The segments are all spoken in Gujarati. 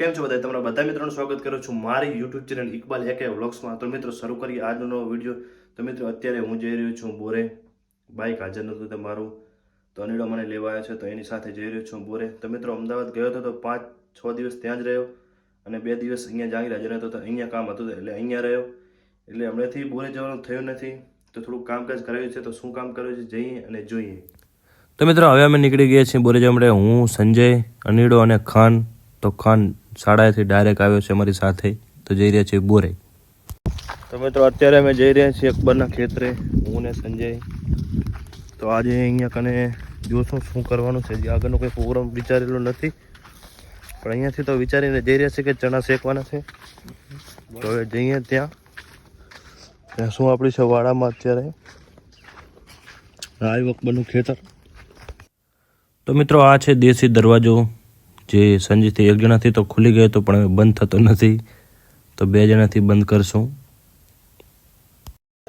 કેમ છો બધા તમારા બધા મિત્રોનું સ્વાગત કરું છું મારી યુટ્યુબ ચેનલ ઇકબાલ એકે વ્લોગ્સમાં તો મિત્રો, શરૂ કરીએ આજનો નવો વીડિયો તો મિત્રો, અત્યારે હું જઈ રહ્યો છું બોરે. બાઇક હાજર નહોતું તમારું તો અનિડો મને લેવા આવ્યો છે, તો એની સાથે જઈ રહ્યો છું બોરે. તો મિત્રો, અમદાવાદ ગયો હતો તો પાંચ છ દિવસ ત્યાં જ રહ્યો. અને બે દિવસ અહીંયા જાંગીર હાજર હતો તો અહીંયા કામ હતું એટલે અહીંયા રહ્યો. એટલે હમણાંથી બોરે જવાનું થયું નથી. તો થોડુંક કામકાજ કરાવ્યું છે, તો શું કામ કર્યું છે, જઈએ અને જોઈએ. તો મિત્રો, હવે અમે નીકળી ગયા છીએ બોરે જમડે હું, સંજય, અનિડો અને ખાન. તો ખાન શાળાએથી ડાયરેક્ટ આવ્યો છે અમારી સાથે. તો જઈ રહ્યા છીએ બોરે. તો મિત્રો અત્યારે અમે જઈ રહ્યા છીએ અકબરના ખેતરે. હું ને સંજય. તો આજે અહીંયા કને જોશું શું કરવાનું છે. જે આગળનો કોઈ પ્રોગ્રામ વિચારેલો નથી. પણ અહીંયાથી તો વિચારીને જઈ રહ્યા છીએ કે ચણા શેકવાના છે. તો હવે જઈએ ત્યાં. ત્યાં શું આપણી છે વાડામાં અત્યારે? આ અકબરનું ખેતર. તો મિત્રો આ છે દેશી દરવાજો. જે સંજયથી એક જણાથી તો ખુલી ગયો હતો, પણ બંધ થતો નથી. તો બે જણાથી બંધ કરશું.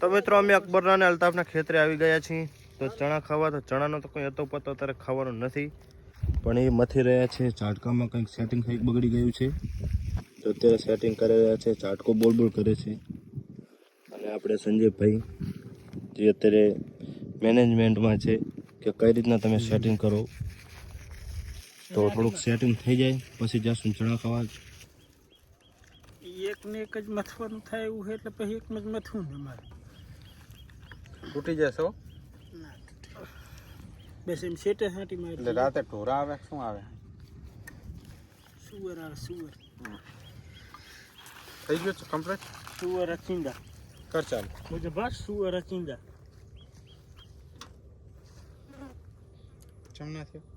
તો મિત્રો, અમે અકબરના અને અલ્તાફના ખેતરે આવી ગયા છીએ. તો ચણા ખાવા, તો ચણાનો તો કોઈ હતો પતો અત્યારે ખાવાનો નથી. પણ એ મથી રહ્યા છે. ઝાટકામાં કંઈક સેટિંગ કંઈક બગડી ગયું છે. તો અત્યારે સેટિંગ કરી રહ્યા છે. ઝાટકો બોલ બોલ કરે છે. અને આપણે સંજયભાઈ, જે અત્યારે મેનેજમેન્ટમાં છે, કે કઈ રીતના તમે સેટિંગ કરો? તો થોડુંક સેટિંગ થઈ જાય પછી જશું ચણા ખાવા. એક ને એક જ મથવાનું થાય એવું છે એટલે પછી એક જ મથવું ને મારે તૂટી જશો? બસ એમ સેટે હાટી એટલે મારી રાતે ઢોરા આવે શું આવે? સુવર આવે સુવર. થઈ ગયું છે કમ્પ્લીટ સુવર અચિંદા કર ચાલ. મુજે બસ સુવર અચિંદા ચમના થયો?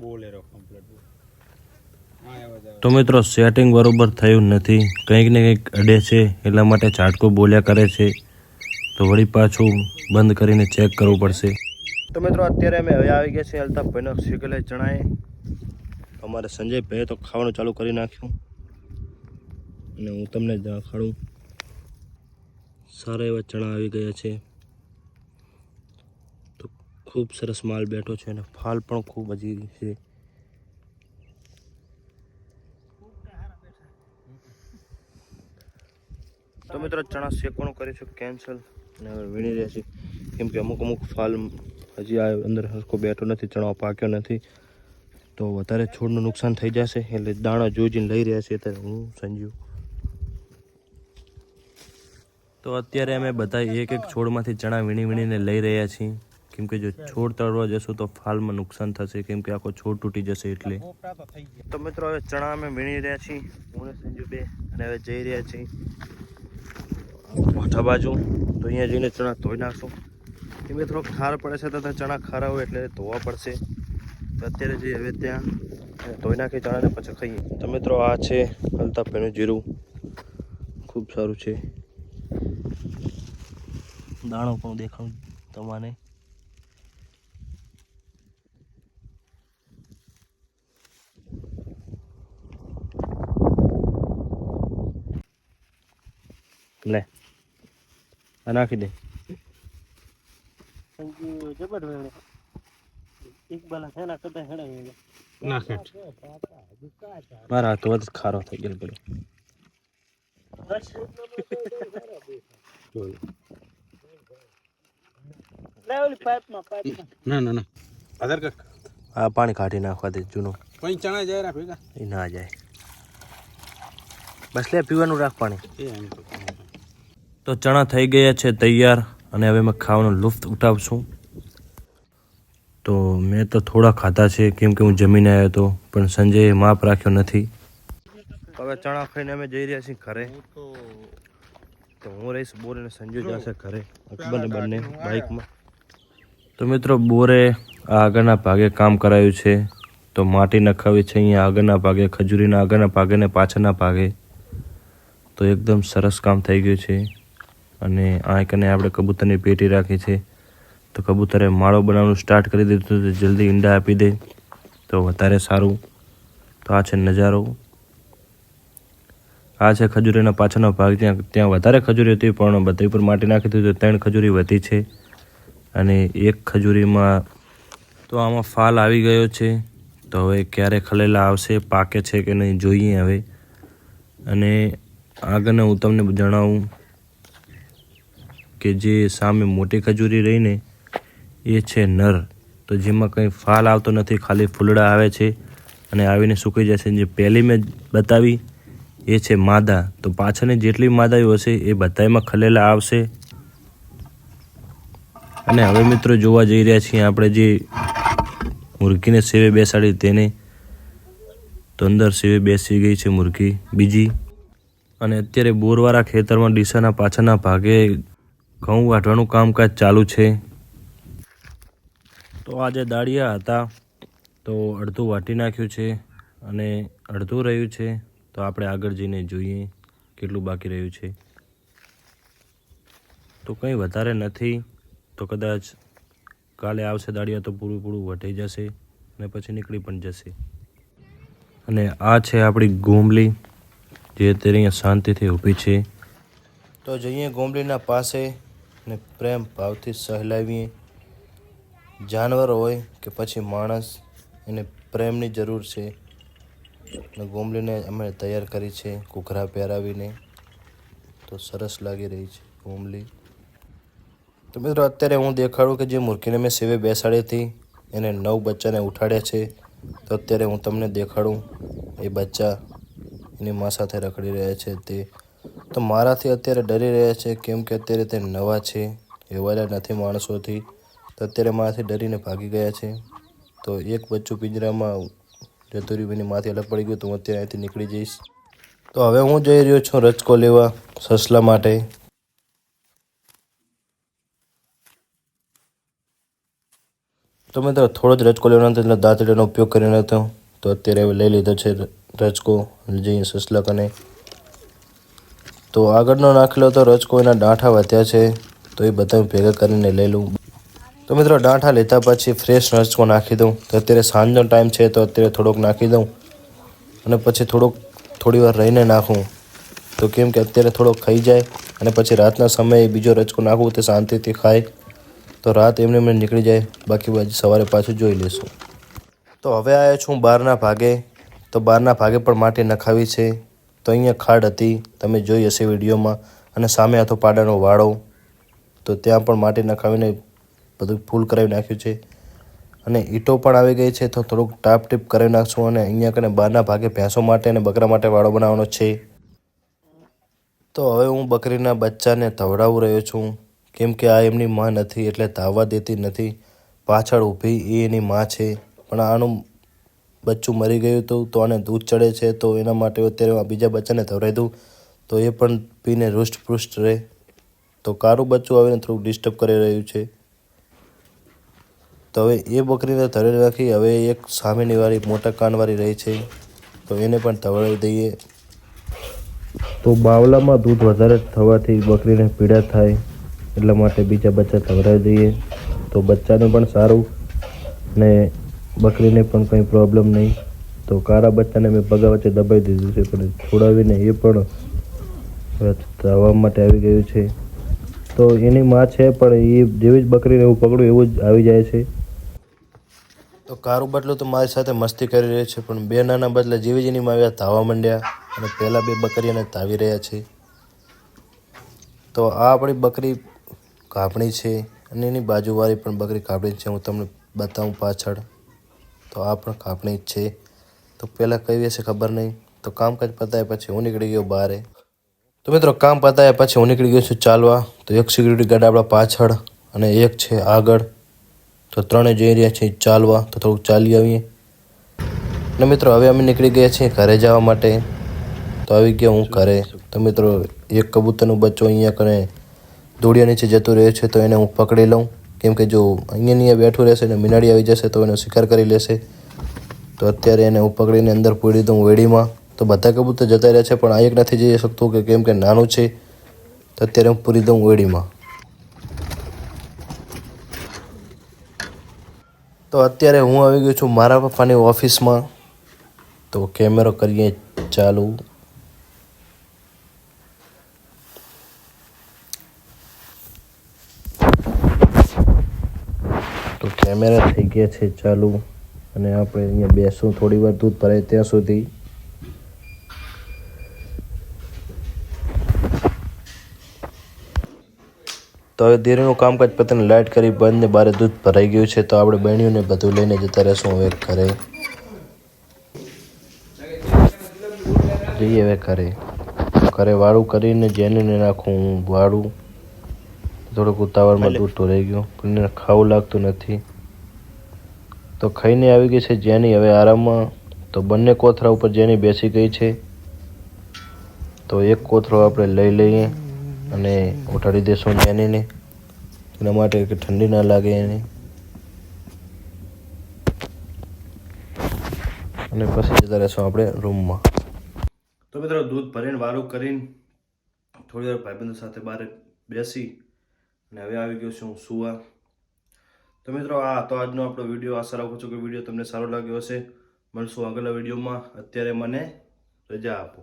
બોલે કમ્પ્લીટ જ તો મિત્રો સેટિંગ બરોબર થયું નથી. કંઈક ને કંઈક અડે છે, એટલા માટે ઝાટકો બોલ્યા કરે છે. તો વળી પાછું બંધ કરીને ચેક કરવું પડશે. તો મિત્રો, અત્યારે અમે હવે આવી ગયા છીએ અલ્તાફભાઈનો સિગલે જણાય. અમારે સંજયભાઈએ તો ખાવાનું ચાલુ કરી નાખ્યું. અને હું તમને ખાડું સારા એવા ચણા આવી ગયા છે. ખૂબ સરસ માલ બેઠો છે અને ફાલ પણ ખૂબ હજી છે. તો મિત્રો ચણા શેકવાનું કરીશું કેન્સલ અને હવે વીણી રહ્યા છીએ. કેમ કે અમુક અમુક ફાલ હજી આ અંદર હરખો બેઠો નથી ચણો પાક્યો નથી. તો વધારે છોડનું નુકસાન થઈ જશે, એટલે દાણા જોઈને લઈ રહ્યા છીએ અત્યારે હું સંજીવ તો અત્યારે અમે બધા એક એક છોડમાંથી ચણા વીણી વીણીને લઈ રહ્યા છીએ. કેમ કે જો છોડ તળવા જશો તો ફાલમાં નુકસાન થશે કેમ કે આખો છોડ તૂટી જશે એટલે. તો મિત્રો, હવે ચણા અમે વીણી રહ્યા છીએ સંજુ બે, અને હવે જઈ રહ્યા છીએ મોઢા બાજુ. તો અહીંયા જઈને ચણા ધોઈ નાખશું. કેમ થોડોક ખાર પડે છે તો ચણા ખારા હોય એટલે ધોવા પડશે. તો અત્યારે જઈએ હવે ત્યાં ધોઈ નાખી ચણાને પછી ખાઈએ. તો મિત્રો, આ છે અલ્તાફભાઈનું જીરું. ખૂબ સારું છે. દાણો પણ દેખાડું તમારે લે. આ નાખી દે. જબર વેણે છે હેના કદા હેડા વેણે ના મારા હાથ વધ ખારો થઈ ગયો પેલો. ના ના ના. આધાર કાર્ડ. હા પાણી કાઢી નાખવા દે જૂનો. કોઈ ચણા જાય રા ભેગા. એ ના જાય. બસ લે પીવાનું રાખ પાણી. એ એમ તો. તો ચણા થઈ ગયા છે તૈયાર અને હવે મેં ખાવાનો લુફ્ત ઉઠાવશું. તો મેં તો થોડા ખાધા છે, કેમ કે હું જમીને આવ્યો હતો, પણ સંજયે માપ રાખ્યો નથી. હવે ચણા ખાઈને અમે જઈ રહ્યા છીએ ઘરે. તો હું રહીશ, બોર અને સંજય જશે ઘરે. બંને બંને બાઇકમાં. તો મિત્રો, બોરે આ આગળના ભાગે કામ કરાયું છે. તો માટી નખાવી છે અહીંયા આગળના ભાગે, ખજૂરીના આગળના ભાગે ને પાછળના ભાગે. તો એકદમ સરસ કામ થઈ ગયું છે. અને આ કને આપણે કબૂતરની પેટી રાખી છે. તો કબૂતરે માળો બનાવવાનું સ્ટાર્ટ કરી દીધું તો જલ્દી ઈંડા આપી દે. તો વધારે સારું. તો આ છે નજારો. આ છે ખજૂરીના પાછળનો ભાગ. ત્યાં ત્યાં વધારે ખજૂરી હતી, પણ બધી પર માટી નાખી દીધું. તો ત્રણ ખજૂરી વધી છે. અને એક ખજૂરીમાં તો આમાં ફાલ આવી ગયો છે. તો હવે ક્યારે ખલેલા આવશે, પાકે છે કે નહીં, જોઈએ હવે. અને આગળને હું તમને જણાવું. કે જે સામે મોટી ખજૂરી રહીને એ છે નર. તો જેમાં કંઈ ફાલ આવતો નથી, ખાલી ફૂલડા આવે છે અને આવીને સૂકાઈ જશે. જે પહેલી મેં બતાવી, એ છે માદા. તો પાછળની જેટલી માદાઓ હશે, એ બધામાં ખલેલા આવશે. અને હવે મિત્રો જોવા જઈ રહ્યા છીએ આપણે જે મુરગીને સેવે બેસાડી તેને. તો અંદર સેવે બેસી ગઈ છે મુરગી બીજી. અને અત્યારે બોરવાળા ખેતરમાં ડીસાના પાછળના ભાગે ઘઉં વાઢવાનું કામકાજ ચાલુ છે. તો આજે દાળિયા હતા તો અડધું વાટી નાખ્યું છે અને અડધું રહ્યું છે. તો આપણે આગળ જઈને જોઈએ કેટલું બાકી રહ્યું છે. તો કંઈ વધારે નથી તો કદાચ કાલે આવશે દાળિયા તો પૂરું પૂરું વટાઈ જશે અને પછી નીકળી પણ જશે. અને આ છે આપણી ગોમલી જે અત્યારે અહીંયા શાંતિથી ઊભી છે. તો જઈએ ગોમલીના પાસે. ને પ્રેમ ભાવથી સહેલાવીએ. જાનવર હોય કે પછી માણસ, એને પ્રેમની જરૂર છે. અને ગોમલીને અમે તૈયાર કરી છે ઘૂઘરા પહેરાવીને. તો સરસ લાગી રહી છે ગોમલી. તો મિત્રો, અત્યારે હું દેખાડું કે જે મુરગીને મેં સેવે બેસાડી હતી, એને નવ બચ્ચાને ઉઠાડ્યા છે. તો અત્યારે હું તમને દેખાડું, એ બચ્ચા એની મા સાથે રખડી રહ્યા છે તે તો મારાથી અત્યારે ડરી રહ્યા છે, કેમ કે અત્યારે તે નવા છે. એવાયેલા નથી માણસોથી, તો અત્યારે મારાથી ડરીને ભાગી ગયા છે. તો એક બચ્ચું પિંજરામાં જતું રહ્યું માથી અલગ પડી ગયું, તો હું અત્યારે અહીંથી નીકળી જઈશ. તો હવે હું જઈ રહ્યો છું રચકો લેવા, સસલા માટે. તો મેં થોડો જ રચકો લેવાનો હતો, એટલે દાંતડીનો ઉપયોગ કરીને હતો તો અત્યારે લઈ લીધો છે રચકો જઈએ સસલા કને. તો આગળનો નાખેલો તો રચકો એના ડાંઠા વધ્યા છે, તો એ બધા ભેગા કરીને લઈ લઉં. તો મિત્રો ડાંઠા લેતા પછી ફ્રેશ રચકો નાખી દઉં. તો અત્યારે સાંજનો ટાઈમ છે, તો અત્યારે થોડોક નાખી દઉં. અને પછી થોડોક, થોડી વાર રહીને નાખું. તો કેમ કે અત્યારે થોડોક ખાઈ જાય અને પછી રાતના સમયે બીજો રચકો નાખવું તે શાંતિથી ખાય. તો રાત એમને એમને નીકળી જાય. બાકી બાજુ સવારે પાછું જોઈ લઈશું. તો હવે આવ્યો છું બહારના ભાગે. તો બહારના ભાગે પણ માટી નખાવી છે. તો અહીંયા ખાડ હતી, તમે જોઈ હશે વિડીયોમાં, અને સામે હતો પાડાનો વાળો તો ત્યાં પણ માટી નખાવીને બધું ફૂલ કરાવી નાખ્યું છે. અને ઈંટો પણ આવી ગઈ છે, તો થોડુંક ટાપ ટીપ કરાવી નાખશું અને અહીંયા કને બહારના ભાગે ભેંસો માટે અને બકરા માટે વાળો બનાવવાનો છે. તો હવે હું બકરીના બચ્ચાને ધવડાવું રહ્યો છું. કેમ કે આ એમની માં નથી, એટલે ધાવવા દેતી નથી. પાછળ ઊભી એ એની માં છે, પણ આનું બચ્ચું મરી ગયું હતું, તો આને દૂધ ચડે છે, તો એના માટે અત્યારે બીજા બચ્ચાને ધવરાઈ દઉં. તો એ પણ પીને હૃષ્ટપૃષ્ટ રહે. તો કારું બચ્ચું આવીને થોડુંક ડિસ્ટર્બ કરી રહ્યું છે. તો હવે એ બકરીને ધરી રાખી, હવે એક સામેની વાળી, મોટા કાનવાળી રહી છે. તો એને પણ ધવડાવી દઈએ. તો બાવલામાં દૂધ વધારે થવાથી બકરીને પીડા થાય, એટલા માટે બીજા બચ્ચા ધવરાવી દઈએ. તો બચ્ચાને પણ સારું ને બકરીને પણ કંઈ પ્રોબ્લેમ નહીં. તો કારા બચ્ચાને મેં પગા વચ્ચે દબાઈ દીધું છે, પણ છોડાવીને એ પણ હવે માટે આવી ગયું છે. તો એની માં છે, પણ એ જેવી જ બકરીને એવું પકડું એવું જ આવી જાય છે. તો કારું બદલું તો મારી સાથે મસ્તી કરી રહ્યો છે, પણ બે નાના બદલે જેવી જ એની તાવા ધાવા માંડ્યા અને પહેલાં બે બકરીઓને ધાવી રહ્યા છે. તો આ આપણી બકરી કાપણી છે અને એની બાજુવાળી પણ બકરી કાપણી છે, હું તમને બતાવું પાછળ. તો આ પણ કાપણી જ છે. તો પહેલાં કઈ હશે ખબર નહીં. તો કામકાજ પતાવ્યા પછી હું નીકળી ગયો બહારે તો મિત્રો, કામ પતાવ્યા પછી હું નીકળી ગયો છું ચાલવા. તો એક સિક્યુરિટી ગાર્ડ આપણા પાછળ અને એક છે આગળ. તો ત્રણે જઈ રહ્યા છે ચાલવા. તો થોડુંક ચાલી આવીએ. અને મિત્રો, હવે અમે નીકળી ગયા છીએ ઘરે જવા માટે. તો આવી ગયા હું ઘરે. તો મિત્રો, એક કબૂતરનું બચ્ચો અહીંયા કને દોડિયા નીચે જતું રહે છે, તો એને હું પકડી લઉં. કેમ કે જો અહીંયા અહીંયા બેઠું રહેશે ને મીનાડી આવી જશે તો એનો શિકાર કરી લેશે. તો અત્યારે એને હું પકડીને અંદર પૂરી દઉં વેડીમાં. તો બધા કબૂતર જતા રહ્યા છે, પણ આ એક નથી જઈ શકતું કે કેમ કે નાનું છે. તો અત્યારે હું પૂરી દઉં વેડીમાં. તો અત્યારે હું આવી ગયો છું મારા પપ્પાની ઓફિસમાં. તો કેમેરો કરીએ ચાલુ તો કેમેરા થઈ ગયા છે ચાલુ. અને આપણે અહીંયા બેસું થોડી વાર દૂધ ભરાય ત્યાં સુધી. તો હવે ધીરેનું કામકાજ પતંગ લાઇટ કરી બંધ ને બારે દૂધ ભરાઈ ગયું છે. તો આપણે બહેણીઓને બધું લઈને જતા રહેશું હવે ઘરે. જઈએ હવે ઘરે. ઘરે વાળું કરીને જેને નાખું હું વાળું. થોડુંક ઉતાવળમાં દૂધ ઢોરાઈ ગયું. ખાવું લાગતું નથી. તો ખાઈને આવી ગઈ છે જેની હવે આરામમાં. તો બંને કોથરા ઉપર જેની બેસી ગઈ છે. તો એક કોથરો આપણે લઈ લઈએ અને ઉઠાડી દેશું જેનીને. એના માટે કે ઠંડી ના લાગે એને. અને પછી જતા રહેશું આપણે રૂમમાં. તો મિત્રો દૂધ ભરીને વારું કરીને થોડી વાર ભાઈબંધો સાથે બહાર બેસી. અને હવે આવી ગયો છું હું સુવા. તો મિત્રો, આ તો આજનો આપણો વીડિયો આશા રાખું છું કે વીડિયો તમને સારો લાગ્યો હશે. મળશું આગળના વિડીયોમાં અત્યારે મને રજા આપો.